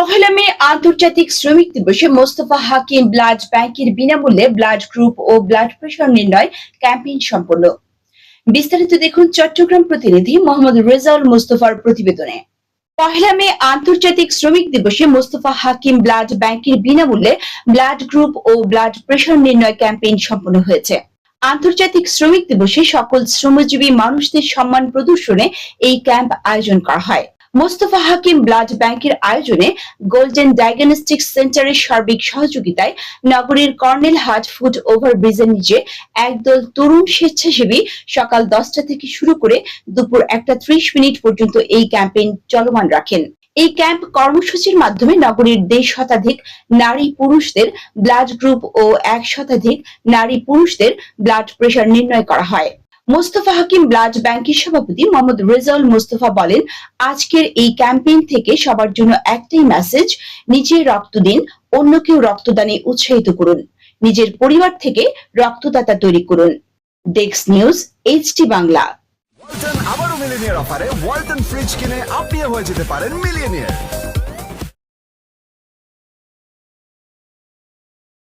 পহেলা মে আন্তর্জাতিক শ্রমিক দিবসে মোস্তফা হাকিম ব্লাড ব্যাংকের বিনামূল্যে ব্লাড গ্রুপ ও ব্লাড প্রেশার নির্ণয় ক্যাম্পেইন সম্পন্ন। বিস্তারিত দেখুন চট্টগ্রাম প্রতিনিধি মোহাম্মদ রেজাউল মোস্তফার প্রতিবেদনে। পহেলা মে আন্তর্জাতিক শ্রমিক দিবসে মোস্তফা হাকিম ব্লাড ব্যাংকের বিনামূল্যে ব্লাড গ্রুপ ও ব্লাড প্রেশার নির্ণয় ক্যাম্পেইন সম্পন্ন হয়েছে। আন্তর্জাতিক শ্রমিক দিবসে সকল শ্রমজীবী মানুষদের সম্মান প্রদর্শনে এই ক্যাম্প আয়োজন করা হয়। মোস্তফা হাকিম ব্লাড ব্যাংকের আয়োজনে গোল্ডেন ডায়াগনস্টিক সেন্টারের সার্বিক সহযোগিতায় নগরীর কর্নেল হাট ফুট ওভারব্রিজের নিচে একদল তরুণ স্বেচ্ছাসেবী সকাল দশটা থেকে শুরু করে দুপুর একটা ত্রিশ মিনিট পর্যন্ত এই ক্যাম্পেইন চলমান রাখেন। এই ক্যাম্প কর্মসূচির মাধ্যমে নগরীর দেড় শতাধিক নারী পুরুষদের ব্লাড গ্রুপ ও এক শতাধিক নারী পুরুষদের ব্লাড প্রেশার নির্ণয় করা হয়। মোস্তফা হাকিম ব্লাড ব্যাংকের সভাপতি মোহাম্মদ রেজাউল মোস্তফা বলেন, আজকের এই ক্যাম্পেইন থেকে সবার জন্য একটাই মেসেজ নিজে রক্ত দিন, অন্যকেও রক্তদানে উৎসাহিত করুন। নিজের পরিবার থেকে রক্তদাতা তৈরি করুন। ডেক্স নিউজ এইচটি বাংলা ওয়ালটন আবারও মিলিনিয়ার অফারে ওয়ালটন ফ্রিজ কিনে আপনিও হয়ে যেতে পারেন মিলিয়নিয়ার